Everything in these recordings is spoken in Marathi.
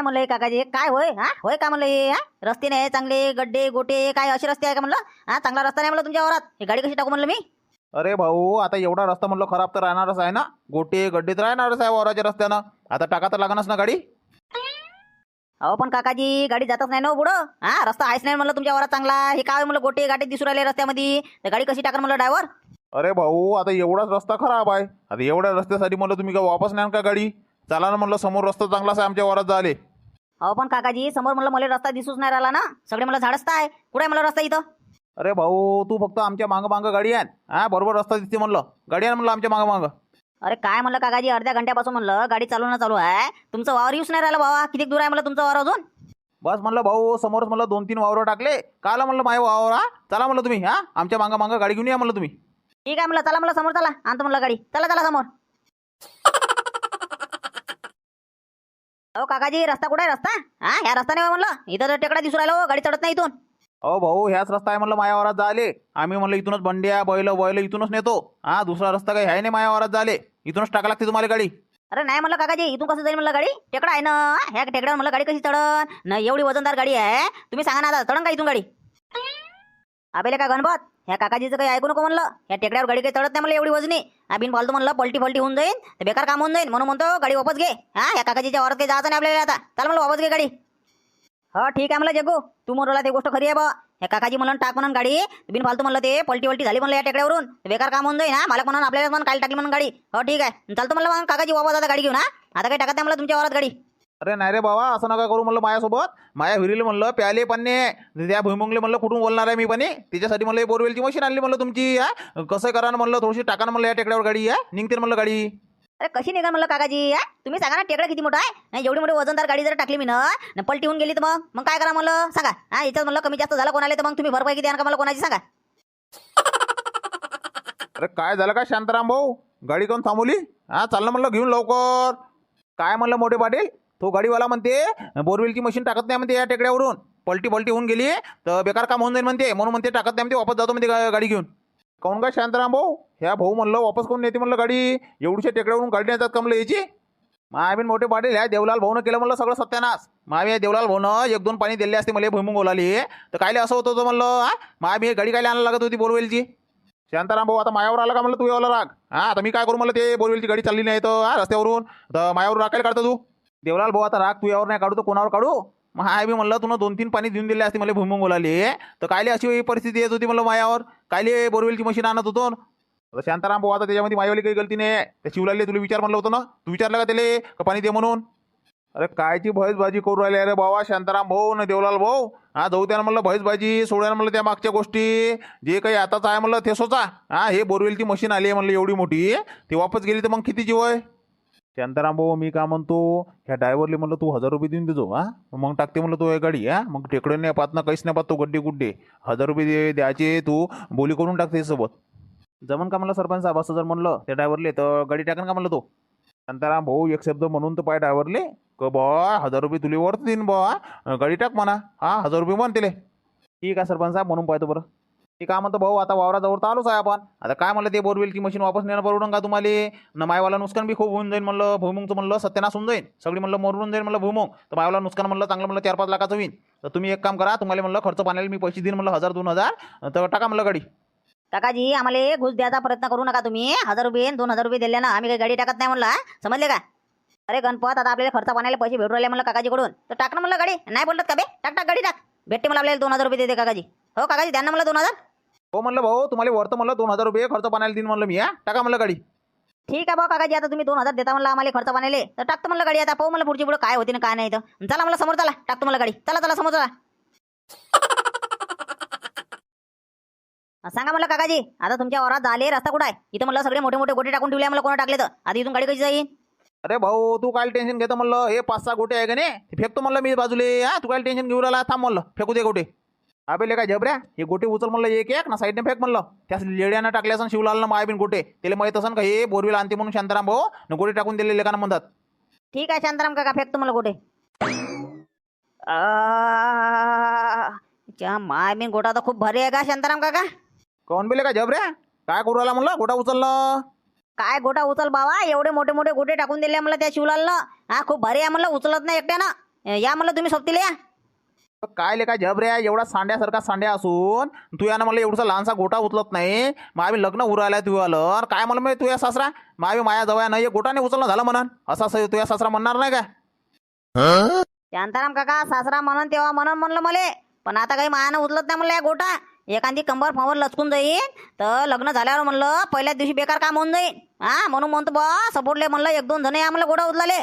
काय म्हणलं काकाजी? काय होय? हा? होय का म्हणलं हे? हा? रस्ते नाही चांगले गड्डे गोटे काय असे रस्ते आहे का म्हणलं? हा चांगला रस्ता नाही म्हणलं तुमच्या वरात ही गाडी कशी टाकू म्हणलं मी? अरे भाऊ आता एवढा रस्ता म्हणलं खराब तर राहणारच आहे ना? गोटे गड्डे तर राहणारच आहे वावराच्या रस्त्यानं. आता टाका तर लागणच ना गाडी? अहो पण काकाजी गाडी जातच नाही ना हो हा रस्ता आहेच नाही म्हणलं तुमच्या वरात चांगला. हे काय म्हणलं गोटे गाडी दिसू राहिले रस्त्यामध्ये? तर गाडी कशी टाकणार म्हणलं ड्रायव्हर? अरे भाऊ आता एवढाच रस्ता खराब आहे. आता एवढ्या रस्त्यासाठी म्हणलं तुम्ही का वापस नाही का गाडी? चला ना म्हणलं समोर रस्ता चांगलाच आहे आमच्या वरात झाले अहो पण काकाजी समोर म्हणलं मला रस्ता दिसूच नाही राहिला ना. सगळे मला झाडच आहे कुठे आहे मला रस्ता इथं? अरे भाऊ तू फक्त आमच्या मागं मागं गाडी आण. हा बरोबर रस्ता दिसते म्हणलं. गाडी आण म्हणलं आमच्या मागं मागं. अरे काय म्हणलं काकाजी अर्ध्या घंट्यापासून म्हणलं गाडी चालू ना चालू आहे. तुमचं वावर येऊच नाही राहिलं बाबा किती दूर आहे म्हणलं तुमचं वावर अजून? बस म्हणलं भाऊ समोरच म्हणलं दोन तीन वावर टाकले. काला म्हणलं माय वावर हा? चला म्हणलं तुम्ही हा? आमच्या मागं मागं गाडी घेऊन या म्हणलं तुम्ही. ठीक आहे म्हणलं चला म्हणलं समोर चला. आणतो म्हणलं गाडी. चला चला समोर. अहो काकाजी रस्ता कुठे आहे? रस्ता? हा ह्या रस्ता नाही होय म्हणलं. इथं तर टेकडा दिसू राहिलो गाडी चढत नाही इथून. अहो भाऊ ह्याच रस्ता आहे म्हणलं माया वरात झाले आम्ही म्हणलं इथूनच बंड्या बैल बैल इथूनच नेतो. हा दुसरा रस्ता काही आहे नाही माया वरात झाले इथूनच टाका लागते तुम्हाला गाडी. अरे नाही म्हणलं काकाजी इथून कसं जाईल म्हणलं गाडी? टेकडा आहे ना ह्या टेकड्यावर म्हणलं गाडी कशी चढन? ना एवढी वजनदार गाडी आहे. तुम्ही सांगा ना आता चढन का इथून गाडी? अबेले का गणपत ह्या काकाजीचं काही ऐकू नको म्हणलं. ह्या टेकड्यावर गाडी काही चढत नाही मला एवढी वजनी. बिन फालतू म्हणलं पलटी पलटी होऊन जाईल तर बेकार काम होऊन जाईल म्हणून म्हणतो गाडी वापस घे. हा ह्या काकाजीच्या वरती काही जायचं नाही आपल्याला आता. चल मला वापस घे गाडी. हो ठीक आहे मला जगू तू म्हणला ते गोष्ट खरी आहे बा. ह्या काकाजी म्हणून टाक म्हणून गाडी. बिन फालतू म्हणलं ते पलटी पलटी झाली म्हणलं या टेकड्यावरून. बेकार काम होऊन जाईल हा. मला म्हणून आपल्याला म्हणून काल टाकली म्हणून गाडी. हो ठीक आहे. चालतो म्हणलं मग काकाजी वापस आता गाडी घेऊन हा. आता काही टाकत नाही मला तुमच्या वरात गाडी. अरे नाही रे बाबा असं नका करू म्हणलं माझ्यासोबत माया विहिरीला म्हणलं प्याले पन्ने. त्या भुईमुंगले म्हणलं कुठून बोलणार आहे मी पण त्याच्यासाठी म्हणलं बोरवेलची मशीन आणली म्हणलं तुमची हा? कसं करा म्हणलं थोडीशी टाका म्हणलं या टेकड्यावर गाडी या निघते म्हणलं गाडी. अरे कशी निघा म्हणलं काकाजी हा? तुम्ही सांगा ना टेकडा किती मोठा आहे? नाही एवढी मोठी वजनदार गाडी जर टाकली मी ना न पलटी होऊन गेली तर मग मग काय करा म्हणलं? सांगा. हा याच्यात म्हणलं कमी जास्त झालं कोणाला तर मग तुम्ही भरपाई किती आणा का मला कोणाची सांगा. अरे काय झालं का शांताराम भाऊ? गाडी कोण थांबवली? हा चाललं म्हणलं घेऊन लवकर. काय म्हणलं मोठे पाटील? तो गाडीवाला म्हणते बोरवेलची मशीन टाकत नाही म्हणते या टेकड्यावरून. पलटी पलटी होऊन गेली तर बेकार काम होऊन जाईल म्हणते. म्हणून म्हणते टाकत नाही म्हणते वापस जातो म्हणते गाडी घेऊन. काऊन का शांतराम भाऊ? ह्या भाऊ म्हणलं वापस कोण नेते म्हणलं गाडी. एवढीशा टेकड्यावरून गाडी नेतात का म्हणलं याची. महाबीन मोठे पाटील ह्या देवलाल भाऊनं केलं म्हणलं सगळं सत्यानाश. महाबी देवलाल भाऊनं एक दोन पाणी दिले असते मला भुईमुंग ओलाली. तर कायले असं होतं होतं म्हणलं हा? महाबी गाडी कायले आणायला लागत होती बोरवेलची? शांताराम भाऊ आता मायावर आला का? म्हणलं तू यावला राग. हा आता मी काय करू? म्हणलं ते बोरवेलची गाडी चालली नाही तर हा रस्त्यावरून. तर मायावर राखायला काढतो तू? देवलाल भाऊ आता राग तू यावर नाही काढू तर कोणावर काढू? मग हाय मी म्हणलं तुला दोन तीन पाणी देऊन दिले असते मला भुईमुंग बोलाले. तर कायले अशी परिस्थिती येत होती मला मायावर? कायले बोरवेलची मशीन आणत होतो? आता शांताराम भाऊ आता त्याच्यामध्ये मायावली काही गलती नाही. त्या शिवलाले तुला विचार म्हणलं होतं ना? तू विचारलं का त्याले? का पाणी दे म्हणून? अरे कायची भैसबाजी करू राहिली? अरे बाबा शांताराम भाऊ ना देवलाल भाऊ. हा जाऊ द्या म्हणलं भैसबाजी सोडूया म्हणलं त्या मागच्या गोष्टी. जे काही आताच आहे म्हणलं ते सोचा. हा हे बोरवेलची मशीन आली आहे म्हणलं एवढी मोठी. ती वापस गेली तर मग किती जीव आहे शांताराम भाऊ मी का म्हणतो ह्या ड्रायव्हरले म्हणलं तू हजार रुपये देऊन देतो हा. मग टाकते म्हणलं तो एक गाडी हा. मग टेकडे नाही पाहत ना काहीच नाही पाहत तो गड्डे गुड्डे. हजार रुपये दे- द्यायचे तू बोली करून टाकते सोबत जमन का म्हणलं सरपंच साहेब असं जर म्हणलं त्या ड्रायव्हरले तर गाडी टाकन का म्हणलं तो? शांताराम भाऊ एक शब्द म्हणून तर पाय ड्रायव्हरले क बा हजार रुपये तुले वरत देईन बा गाडी टाक म्हणा हा हजार रुपये म्हणतेले ठीक आहे सरपंच साहेब म्हणून पाहतो बरं. ठीक काय म्हणतो भाऊ आता वावराजवळ तर आलोच आहे आपण. आता काय म्हणलं ते बोरवेलची मशीन वापस नेणं परवडून का तुम्हाला? न मायवाला नुकसान बी खूप होऊन जाईल म्हणलं भुईमुंगचं म्हणलं सत्यानाश होऊन जाईल सगळी म्हणलं मरून जाईल म्हणलं भुईमुंग. तर मायवाला नुकसान म्हणलं चांगलं म्हणलं चार पाच लाखाचं होईल तर तुम्ही एक काम करा तुम्हाला म्हणलं खर्च पाण्याला मी पैसे देईन म्हणलं हजार दोन हजार. तर टाका म्हणलं गाडी. काकाजी आम्हाला घुस द्यायचा प्रयत्न करू नका तुम्ही. हजार रुपये दोन हजार रुपये दिले ना आम्ही काही गाडी टाकत नाही म्हणलं समजले का? अरे गणपत आता आपल्याला खर्च पाण्याला पैसे भेटू राहिले म्हणलं काकाजीकडून. तर टाक ना म्हणलं गाडी. नाही बोलत का बे? टाक टाक गाडी टाक. भेटते मला आपल्याला दोन हजार रुपये देते काकाजी. हो काकाजी द्या ना मला दोन हजार. हो म्हणलं भाऊ तुम्हाला वरतं म्हणलं दोन हजार रुपये खर्च पाण्याला देईन म्हणलं मी हा? टाका म्हणलं गाडी. ठीक आहे भाऊ काकाजी आता तुम्ही दोन हजार देता म्हणलं आम्हाला खर्च पाण्याले. तर टाकतो म्हणलं गाडी आता पाहू मला पुढची पुढे काय होते ना काय नाही तर. चला मला समोर चला टाकतो मला गाडी. चला चला समोर चला. सांगा म्हणलं काकाजी आता तुमच्या वरात झाले रस्ता कुठं आहे? इथं म्हणलं सगळे मोठे मोठे गोटे टाकून ठेवले मला कोणा टाकले तर. आता इथून गाडी कशी जाईल अरे भाऊ तू काय टेन्शन घेतो म्हणलं हे पाच सहा गोटे आहे का नाही? फेकतो म्हणलं मी बाजूले हा? तू काय टेन्शन घेऊन राहिला? थांब म्हणलं फेकू दे गोटे. अबे काय जबऱ्या हे गोटे उचल म्हणलं एक एक ना साईडने फेक म्हणलं. त्या लेड्यानं टाकल्या असं शिवलाल मायाबीन गोटे. त्याला माहीत असन का हे बोरवेल आणते म्हणून शांताराम भाऊ न गोटे टाकून दिले लेखानं म्हणतात. ठीक आहे शांताराम काका फेकतो मला गोटे. माय मी गोटा तर खूप भारी आहे का शांताराम काका? कोण बेले का जबऱ्या काय करू राहिला म्हणलं? गोटा उचललं? काय गोटा उचल बाबा? एवढे मोठे मोठे गोटे टाकून दिले मला त्या शिवलालनं. हा खूप भारी आहे म्हणलं उचलत नाही एकट्यानं. या म्हणलं तुम्ही सोबतीला या. काय ले काय जबऱ्या एवढा सांड्यासारखा सांड्या असून तू यानं मला एवढा लहानसा गोटा उचलत नाही. मावी लग्न उरायला तू आलं काय म्हणलं मी तुझ्या सासरा? मावी माया जवळ नाही गोटाने उचलणं झालं म्हणन. असा तुझ्या सासरा म्हणणार नाही का शांताराम काका सासरा म्हणन तेव्हा म्हणून म्हणलं मले. पण आता काही मायानं उचलत नाही म्हणलं या गोटा एखादी कंबर फंबर लचकून जाईन. तर लग्न झाल्यावर म्हणलं पहिल्याच दिवशी बेकार काम होऊन जाईन. हा म्हणून म्हणतो बा सपोर्टले म्हणलं एक दोन जण या म्हणलं गोटा उचलले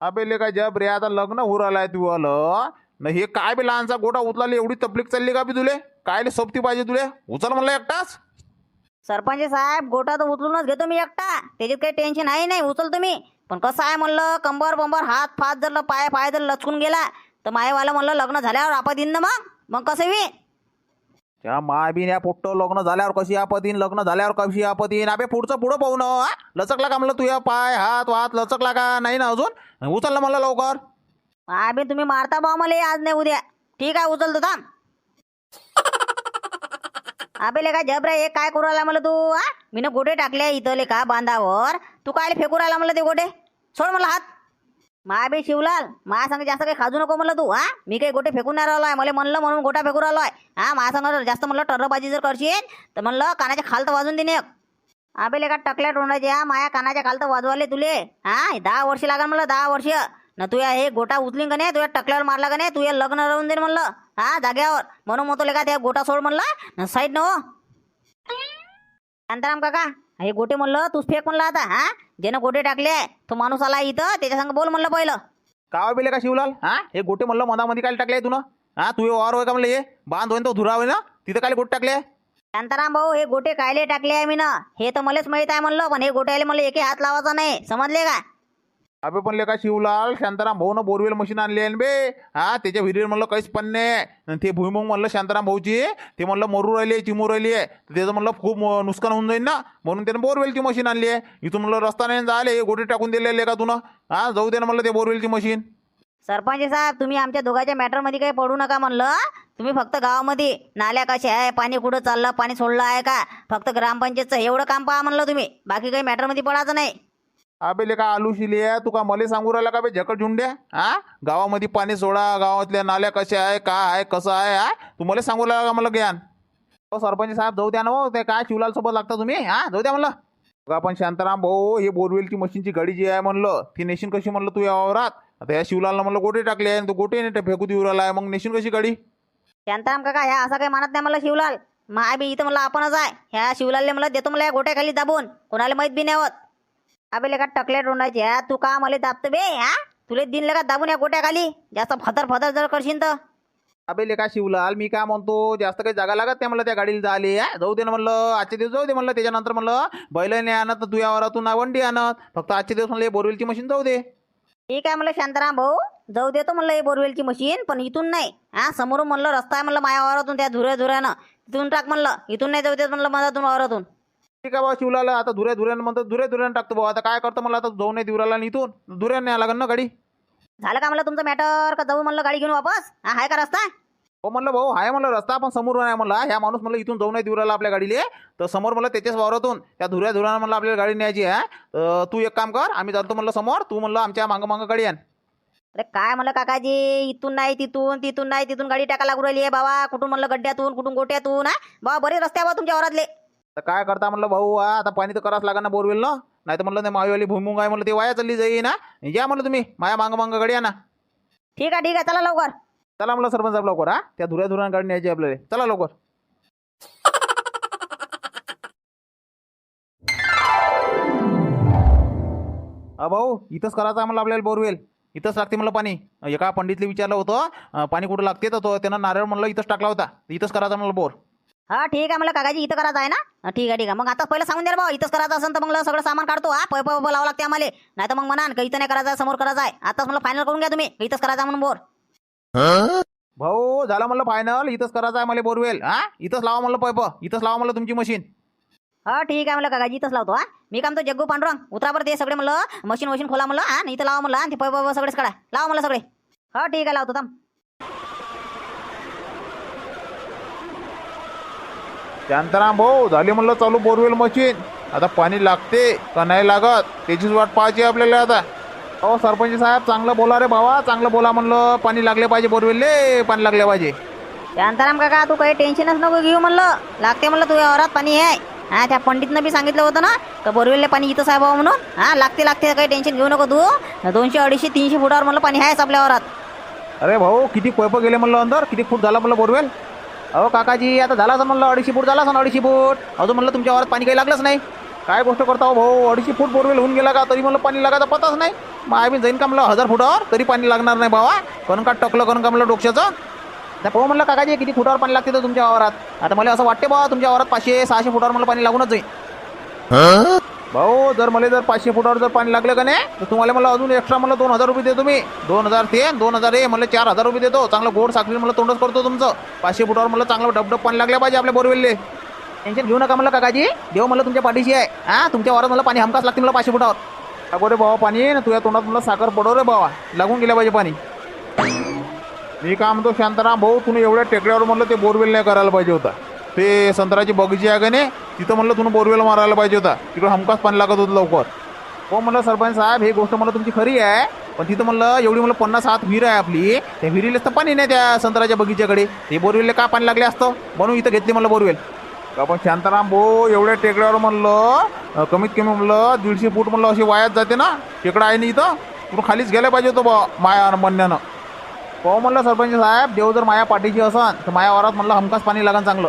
अबे ले काय जब रे आता लग्न उरायलाय तू आलं न हे काय बी लहानसा गोटा उचलाली एवढी तकलीफ चालली का बी तुले? काय सोबती पाहिजे तुले? उचल म्हणलं एकटाच. सरपंच साहेब गोटा तर उचलूनच घेतो मी एकटा. त्याच्यात काही टेन्शन आहे नाही उचल तुम्ही. पण कसं आहे म्हणलं कंबर बंबर हात फात जर पाय पाय जर लचकून गेला तर मायवाला म्हणलं लग्न झाल्यावर आपा दिन ना मग. मग कसं मी त्या माय बिन या पोट्ट लग्न झाल्यावर कशी आपतीन लग्न झाल्यावर कशी आपतीन अबे पुढचं पुढं पाहू ना हा? लचकला का म्हणलं तुझ्या पाय हात वात लचकला का? नाही ना अजून? उचल ना म्हणलं लवकर? आबी तुम्ही मारता बा मला आज नाही उद्या. ठीक आहे उचलतो थांब. आबे काय जबरा हे काय करू राहिला मला तू हा? मी गोटे टाकले इथं लेखा बांधावर. तू काय फेकू राहिला मला ते गोटे? सोड मला हात. माबे शिवलाल मा संग जास्त काही खाजू नको म्हणलं तू हा? मी काही गोटे फेकून नाही राहिलो आहे मला म्हणलं म्हणून गोटा फेकू राहिलो आहे हा मा संग जास्त म्हणलं टर्रबाजी जर करशील तर म्हणलं कानाच्या खालत वाजून देणे एक का टकल्या टोंडाच्या माया कानाच्या खालत वाजवाले तुले. हा दहा वर्ष लागल म्हणलं दहा वर्ष. न तू या हे गोटा उचलीन का नाही तुझ्या टकल्यावर मारला का नाही तू लग्न राहून दे म्हणलं. हा जाग्यावर. म्हणून म्हणतो लेका त्या गोटा सोड म्हणलं. साईड न हो. शांताराम काका. हे गोटे म्हणलं तूच फेक म्हणलं आता हा? ज्यानं गोटे टाकले तो माणूस आला इथं त्याच्या संग बोल म्हणलं पहिलं. कावा बिले का शिवलाल? हा? हे गोटे म्हणलं मधामध्ये काय टाकले तुनं? हा तू वावर होय का म्हणलं हे? बांध होईन तो धुरा होय ना तिथं काय गोटे टाकले? शांताराम भाऊ हे गोटे कायले टाकले आहे मी ना हे तर मलाच माहीत आहे म्हणलं पण हे गोट्याले मला एके हात लावायचा नाही. समजले का? अबे पण लेका शिवलाल शांताराम भाऊ बोरवेल मशीन आणली आहे बे. हा त्याच्या विहिरीवर म्हणलं काहीच पण नाही. ते भुईमुंग म्हणलं शांताराम भाऊची. ते म्हणलं मरू राहिली चिमू राहिली आहे. तर त्याचं म्हणलं खूप नुकसान होऊन जाईल ना. म्हणून त्यानं बोरवेलची मशीन आणली आहे. इथून म्हणलं रस्ता नाही झाले हे गोटे टाकून दिलेले का तुनं. हा जाऊ दे ना म्हणलं ते बोरवेलची मशीन सरपंच साहेब तुम्ही आमच्या दोघांच्या मॅटरमध्ये काही पडू नका म्हणलं. तुम्ही फक्त गावामध्ये नाल्या कशा आहे पाणी कुठं चाललं पाणी सोडलं आहे का? फक्त ग्रामपंचायतचं एवढं काम पहा म्हणलं तुम्ही. बाकी काही मॅटरमध्ये पडायचं नाही. अबे का आलू शिली आहे तू का मले सांगू राहिला का बे झकड झुंड्या हा गावामध्ये पाणी सोडा गावातल्या नाल्या कशा आहे काय आहे कसं आहे हा तू मला सांगू राहिला का मला ज्ञान? हो सरपंच साहेब जाऊ द्या ना हो ते काय शिवलाल सोबत लागता तुम्ही? हा जाऊ द्या म्हणलं. आपण शांताराम भाऊ हे बोरवेलची मशीनची गाडी जी आहे म्हणलं ती नेशीन कशी म्हणलं तू या वावरात? आता या शिवलालनं म्हणलं गोटे टाकले आहे तो गोटे नाही फेकू देऊ राहिला आहे मग नेशन कशी गाडी शांताराम काका ह्या असं काही मानत नाही मला शिवलाल. मग बी इथं म्हणलं आपणच आहे. ह्या शिवलालले मला देतो मला या गोट्याखाली दाबून. कोणाला माहीत बी नाही होत. अबे लेका टकल्या तोंडाची हा? तू का मला दाबतो बे हा? तुले दिन लेका दाबून या गोट्याखाली? जास्त फदर फदर जर करशील तर. अबे लेका शिवलाल मी काय म्हणतो जास्त काही जागा लागत नाही मला त्या गाडीला जायले हा? जाऊ दे ना म्हणलं आजचे दिवस जाऊ दे म्हणलं त्याच्यानंतर म्हणलं बैल नाही आणत तर तू या वरातून ना वंडी आणत फक्त आजचे दिवस म्हणलं हे बोरवेलची मशीन जाऊ दे. ठीक आहे म्हणलं शांताराम भाऊ जाऊ देतो म्हणलं हे बोरवेलची मशीन पण इथून नाही. हा समोरून म्हणलं रस्ता आहे म्हणलं माया वावरातून त्या धुऱ्या धुऱ्यानं. तिथून टाक म्हणलं इथून नाही जाऊ देत म्हणलं मधातून वावरातून. ठीक आहे बाबा शिवलाला आता धुऱ्या धुऱ्यानं म्हणतो धुऱ्या धुऱ्यानं टाकतो बाबा आता काय करतो मला आता जाऊ नाही दिवराला आणि इथून. धुऱ्यानं न्याय लागेल ना गाडी? झालं का म्हणलं तुमचं मॅटर का जाऊ म्हणलं गाडी घेऊन वापस? हा आहे का रस्ता? हो म्हणलं भाऊ आहे म्हणलं रस्ता पण समोर नाही म्हणला. ह्या माणूस म्हणलं इथून जाऊ नाही दिवराला आपल्या गाडीले. तर समोर म्हणलं त्याच्याच वावरातून. त्या धुऱ्या धुऱ्यानं म्हणलं आपल्याला गाडी न्यायची आहे तर तू एक काम कर आम्ही चालतो म्हणलं समोर. तू म्हणलं आमच्या मागं मागं गाडी आण. अरे काय म्हणलं काकाजी? इथून नाही तिथून तिथून नाही तिथून गाडी टाका लागू राहिली आहे बाबा. कुठून म्हणलं गड्ड्यातून कुठून गोट्यातून हा? बाबा बरे रस्ते आहे बा तुमच्या वरातले तर काय करता म्हणलं भाऊ हा आता पाणी तर करावंच लागेल ना बोरवेल ना नाही तर म्हणलं ते मावीवाली भुईमुंग आहे म्हणलं ते वाया चालली जाई ना या म्हणलं तुम्ही माया मागं मागं गाडी आणा. ठीक आहे ठीक आहे चला लवकर. चला म्हणलं सरपंच साहेब लवकर हा त्या धुऱ्या गाडी न्यायची आपल्याला. चला लवकर. अ भाऊ इथंच करायचं म्हणलं आपल्याला बोरवेल. इथंच लागते म्हणलं पाणी. एका पंडितले विचारलं होतं पाणी कुठं लागते? तर तो त्यानं नारळ म्हणलं इथंच टाकला होता. इथंच करायचा म्हणलं बोर. हा ठीक आहे म्हणलं काकाजी इथं करायचं आहे ना? ठीक आहे ठीक आहे. मग आता पहिलं सांगून द्या भाऊ इथंच करायचं असेल तर मग सगळं सामान काढतो. हा पै लावं लागते आम्हाला. नाही तर मग म्हणा का इथं नाही करायचं समोर करायचं आहे. आताच मला फायनल करून घ्या तुम्ही. इथंच करायचं म्हणून बोर. भाऊ झालं म्हणलं फायनल इथंच करायचं आहे मला बोरवेल. हा इथंच लावा म्हणलं पैप इथंच लावा म्हणलं तुमची मशीन हा ठीक आहे म्हणलं काकाजी इथंच लावतो हा. मी काम तो जग्गू पांडुरंग उतरा बरं ते सगळे म्हणलं. मशीन वशीन खोला म्हणलं हा. इथं लावा म्हणलं आणि ते पै पै सगळेच काढा लावा म्हणलं सगळे. हा ठीक आहे लावतो थांब. शांताराम भाऊ झाली म्हणलं चालू बोरवेल मशीन. आता पाणी लागते का नाही लागत त्याचीच वाट पाहायची आपल्याला आता. हो सरपंच साहेब चांगलं बोला रे भावा चांगलं बोला म्हणलं पाणी लागले पाहिजे बोरवेलले पाणी लागले पाहिजे. शांताराम काका तू काही टेन्शनच नको घेऊ म्हणलं. लागते म्हणलं तुझ्या वरात पाणी आहे. हा त्या पंडितनं बी सांगितलं होतं ना का बोरवेलले पाणी इथं साहेब म्हणून. हा लागते लागते काही टेन्शन घेऊ नको तू. दोनशे अडीचशे तीनशे फुटावर म्हणलं पाणी आहेच आपल्या वरात अरे भाऊ किती पैप गेले म्हणलं अंदर किती फूट झाला म्हणलं बोरवेल? अहो काकाजी आता झाला असं म्हणलं अडीचशे फूट झाला असं अडीचशे फूट. अजून म्हणलं तुमच्या वरात पाणी काही लागलंच नाही. काय गोष्ट करता हो भाऊ? अडीचशे फूट बोरवेल होऊन गेला का? तरी म्हणलं पाणी लागायचा पताच नाही. मग आम्ही जाईन का म्हणलं हजार फुटावर? तरी पाणी लागणार नाही बाबा करून का टकलं करून का म्हणलं डोक्याचं. आता पाहू म्हणलं काकाजी किती फुटावर पाणी लागते तर तुमच्या वावरात? आता मला असं वाटते बा तुमच्या वावरात पाचशे सहाशे फुटावर मला पाणी लागूनच जाईल. भाऊ जर मला जर पाचशे फुटावर जर पाणी लागलं का नाही तर तुम्हाला मला अजून एक्स्ट्रा मला दोन हजार रुपये देतो मी. दोन हजार ते दोन हजार ए मला चार हजार रुपये देतो. चांगलं गोड साखरी मला तोंडच करतो तुमचं. पाचशे फुटावर मला चांगलं डबडब पाणी लागलं पाहिजे आपल्या बोरवेलले. टेन्शन घेऊ नका मला काकाजी. देव मला तुमच्या पाठीशी आहे. हा तुमच्या वारात मला पाणी हमकाच लागते मला पाचशे फुटावर. अगो रे भावा पाणी ना तुझ्या तोंडात मला साखर पडव रे बाबा लागून गेल्या पाहिजे पाणी. मी काय म्हणतो शांताराम भाऊ तुम्ही एवढ्या टेकड्यावर म्हणलं ते बोरवेल नाही करायला पाहिजे होता. ते संत्र्याची बगीची आहे का नाही तिथं म्हणलं तुम्ही बोरवेल मारायला पाहिजे होता. तिकडं हमकास पाणी लागत होतं लवकर. हो म्हणलं सरपंच साहेब ही गोष्ट मला तुमची खरी आहे. पण तिथं म्हणलं एवढी म्हणलं पन्नास हात विहीर आहे आपली. त्या विहिरीलाच तर पाणी नाही त्या संत्र्याच्या बगीच्याकडे. ते बोरवेलला का पाणी लागले असतं? म्हणून इथं घेतली म्हणलं बोरवेल. पण शांताराम भाऊ एवढ्या टेकड्यावर म्हणलं कमीत कमी म्हणलं दीडशे फूट म्हणलं अशी वायात जाते ना? टेकडा आहे ना इथं? पूर्ण खालीच गेल्या पाहिजे होतं बा माया म्हणण्यानं हो म्हणलं सरपंच साहेब देव जर माया पाठीची असन तर माया वारात म्हणलं हमकास पाणी लागन चांगलं.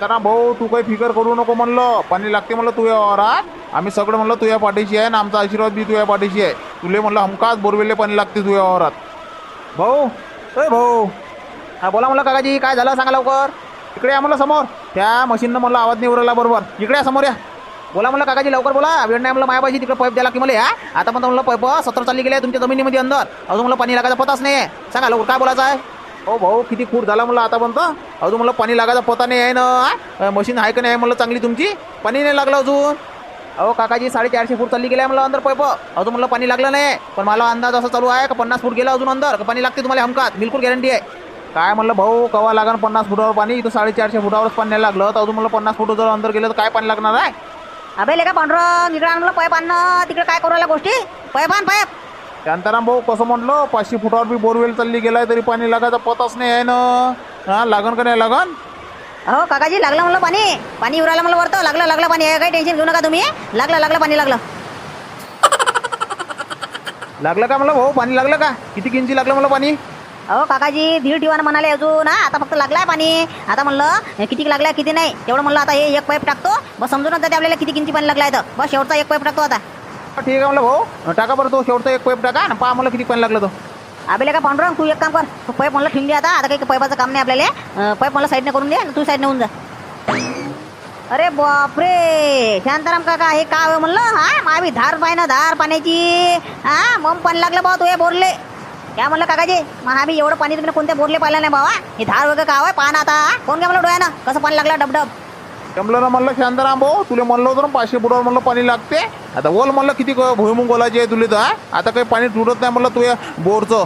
त्यांना भाऊ तू काही फिकर करू नको म्हणलं. पाणी लागते म्हणलं तुझ्या वारात आम्ही सगळं म्हणलं तुझ्या पाठीशी आहे आणि आमचा आशीर्वाद बी तुझ्या पाठीशी आहे. तुले म्हणलं हमकाच बोरवेले पाणी लागते तुझ्या वारात भाऊ अय भाऊ. हा बोला म्हणलं काकाजी काय झालं सांगा लवकर. इकडे या म्हणलं समोर. त्या मशीननं म्हणलं आवाज नाही उरला बरोबर. इकडे या समोर या. बोला म्हणलं काकाजी लवकर बोला. वेळ नाही म्हणलं मायाबाजी तिकडे पाईप द्यायला की मला या आता पण म्हणलं पाईप सत्र चालली गेले तुमच्या जमिनीमध्ये अंदर. अजून मला पाणी लागायचा पताच नाही आहे सांगा लवकर काय बोलायचं आहे? हो भाऊ किती फूट झाला म्हणलं आता पण अजून मला पाणी लागायचा पता नाही आहे ना मशीन आहे का नाही म्हणलं चांगली तुमची? पाणी नाही लागलं अजून. अहो काकाजी साडेचारशे फूट चालली गेल्या मला अंदर पैप. अजून म्हणलं पाणी लागलं नाही. पण मला अंदाज असा चालू आहे का पन्नास फूट गेला अजून अंदर का पाणी लागते तुम्हाला हमकात बिलकुल गॅरंटी आहे. काय म्हणलं भाऊ कवा लागण पन्नास फुटावर पाणी? इथं साडेचारशे फुटावरच पाणी नाही लागलं. तर अजून मला पन्नास फूट जर अंदर गेलं तर काय पाणी लागणार आहे? अबे लेका पांढरं इकडे आणलं पैप आणणं तिकडे काय करू गोष्टी? पैप आण पैप. शांताराम भाऊ कसं म्हणलं पाचशे फुटावर बी बोरवेल चालली गेलाय तरी पाणी लागायचा पताच नाही आहे ना. हा लागन का नाही लागन? हो काकाजी लागलं म्हणलं पाणी. पाणी उरायला म्हणलं वरतं. लागलं लागलं पाणी. आहे काही टेन्शन घेऊ नका तुम्ही. लागलं लागलं पाणी लागलं. लागलं का मला भाऊ? पाणी लागलं का? किती किंची लागलं मला पाणी? अहो काकाजी दीड ठिवाण म्हणाले अजून. हा आता फक्त लागलाय पाणी. आता म्हणलं हे किती लागलाय किती नाही. तेवढं म्हणलं आता हे एक पाईप टाकतो. बस समजूनच जाते आपल्याला किती किंची पाणी लागलाय तर बस शेवटचा एक पाईप टाकतो आता. हा, ठीक आहे म्हणलं भाऊ. टाका बरं तो शेवटचा एक पैप टाका आणि पहा मला किती पाणी लागलं तो. आबेले का पांडुरंग तू एक काम कर. तू पाईप म्हणलं ठेवून दे आता. आता काही पैपाचं काम नाही आपल्याला. अं, पाईप मला साईडने करून दे आणि तू साईडने होऊन जा. अरे बापरे शांताराम काका हे काय होय म्हणलं? हा मावी धार पाय ना धार पाण्याची. हा मम पाणी लागलं बा तू हे बोरले. काय म्हणलं काकाजी? मग आम्ही एवढं पाणी तुम्ही कोणत्या बोरले पाहिलं नाही बाबा हे धार वगैरे काय होय? पाहा ना आता. हा? कोण काय म्हणलं डोळ्यानं? कसं पाणी लागलं? डबडब. जमलं ना म्हणलं शांताराम भाऊ तुला म्हणलं होतं ना पाचशे फुटावर म्हणलं पाणी लागते. आता बोल म्हणलं किती क- भुईमुग आहे तुला तर हा? आता काही पाणी तुटत नाही म्हणलं तुझ्या बोरचं.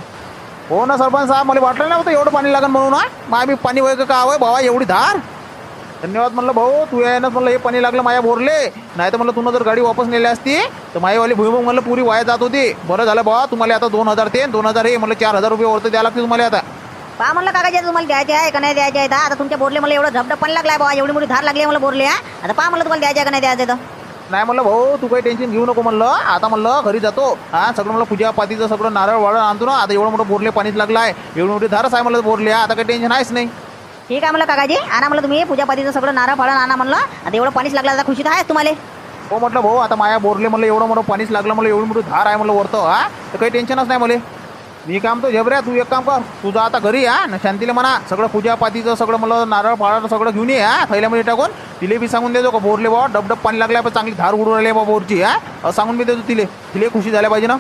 हो ना सरपंच साहेब मला वाटलं नाही होतं एवढं पाणी लागेल म्हणून हा? मग मी पाणी वय का हवंय भावा एवढी धार. धन्यवाद म्हणलं भाऊ तू यायनंच म्हणलं हे पाणी लागलं माझ्या बोरले. नाही तर म्हणलं तुला जर गाडी वापस नेली असती तर माईवाली भुईमुंग म्हणलं पुरी वाया जात होती. बरं झालं भावा तुम्हाला आता दोन हजार ते दोन हजार हे म्हणलं चार हजार रुपये वरती द्यायला लागते तुम्हाला आता. पहा म्हणलं काकाजी तुम्हाला द्यायचे आहे का नाही द्यायचे आहे. आता तुमच्या बोरले मला एवढं झपडं पाणी लागलाय बाबा एवढी मोठी धार लागली आहे मला बोरले हा. आता पहा म्हणलं तुम्हाला द्यायचे का नाही द्यायचे तर. नाही म्हणलं भाऊ तू काही टेन्शन घेऊ नको म्हणलं. आता म्हणलं घरी जातो हा. सगळं म्हणलं पूजा पातीचं सगळं नारळ वाळण आणतो ना. आता एवढं मोठं बोरले पाणीच लागलं आहे एवढी मोठी धारच आहे म्हणलं बोरले आता काही टेन्शन आहेच नाही. ठीक आहे म्हणलं काकाजी. आणा म्हणलं तुम्ही पूजापातीचं सगळं नारळ फाळण आणा म्हणलं. आता एवढं पाणीच लागलं आता खुशीत आहे तुम्हाला. हो म्हटलं भाऊ आता माया बोरले म्हणलं एवढं मोठं पाणीच लागलं मला एवढी मोठी धार आहे म्हणलं वरतं हा. तर काही टेन्शनच नाही मला. मी काम तो झबऱ्या तू एक काम कर. तुझं आता घरी हा. ना शांतीला म्हणा सगळं पूजा पातीचं सगळं मला नारळ फाळाचं सगळं घेऊन ये हा. थैल्यामध्ये टाकून तिले बी सांगून देतो का बोरले बाबा डबडब पाणी लागलं पण चांगली धार उडून राहिली बाबा बोरची हा. असं सांगून मी देतो तिले. तिले खुशी झाल्या पाहिजे ना.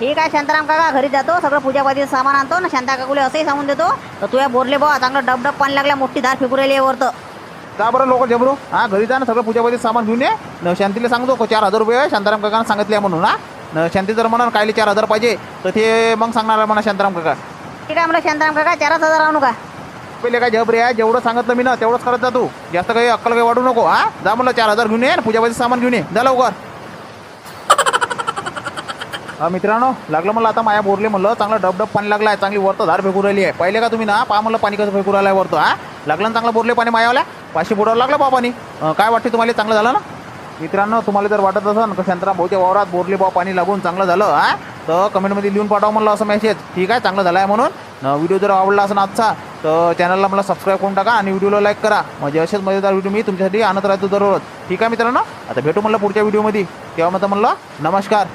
ठीक आहे शांताराम काका घरी जातो सगळं पूजापातीचं सामान आणतो ना शांता काकुले असंही सांगून देतो. तर तुझ्या बोरले बा चांगलं डबडब पाणी लागल्या मोठी धार फेकू राहिली आहे वरतं. का बरं लोक जबरू हा घरी जा ना सगळं पूजापाती सामान घेऊन ये. न शांतीला सांगतो का चार हजार रुपये शांताराम काकानं सांगितले म्हणून हा. न शांती जर म्हणा कायले चार हजार पाहिजे तर ते मग सांगणार म्हणा शांताराम काका. ठीक आहे म्हणलं शांताराम काका चारच हजार आणू का? पहिले काय जबरे आहे जेवढं सांगितलं मी ना तेवढंच करत जा तू. जास्त काही अक्कल काही वाढू नको हा? जा म्हणलं चार हजार घेऊन ये आणि सामान घेऊन ये. जा लवकर. हा मित्रांनो लागलं मला आता माया बोरले म्हणलं चांगलं डब डब पाणी लागलं आहे चांगली वरतं धार फेकू राहिली आहे. पहिले का तुम्ही ना पहा म्हणलं पाणी कसं फेकू राहिलं आहे वरतं हा? लागलं ना चांगलं बोरले पाणी मायावल्या? पाचशे बुडावर लागलं बा पाणी अं, काय वाटते तुम्हाला चांगलं झालं ना? मित्रांनो तुम्हाला जर वाटत असेल का शांतराम भाऊच्या वावरात बोरले बा पाणी लागून चांगलं झालं हा? तर कमेंटमध्ये लिहून पाठवा म्हणलं असं मेसेज ठीक आहे चांगलं झालं आहे म्हणून व्हिडिओ जर आवडला असेल आजचा तर चॅनलला मला सबस्क्राईब करून टाका आणि व्हिडिओला लाईक करा. म्हणजे असेच मजेदार व्हिडिओ मी तुमच्यासाठी आणत राहतो दररोज. ठीक आहे मित्रांनो आता भेटू म्हणलं पुढच्या व्हिडिओमध्ये तेव्हा मग म्हणलं नमस्कार.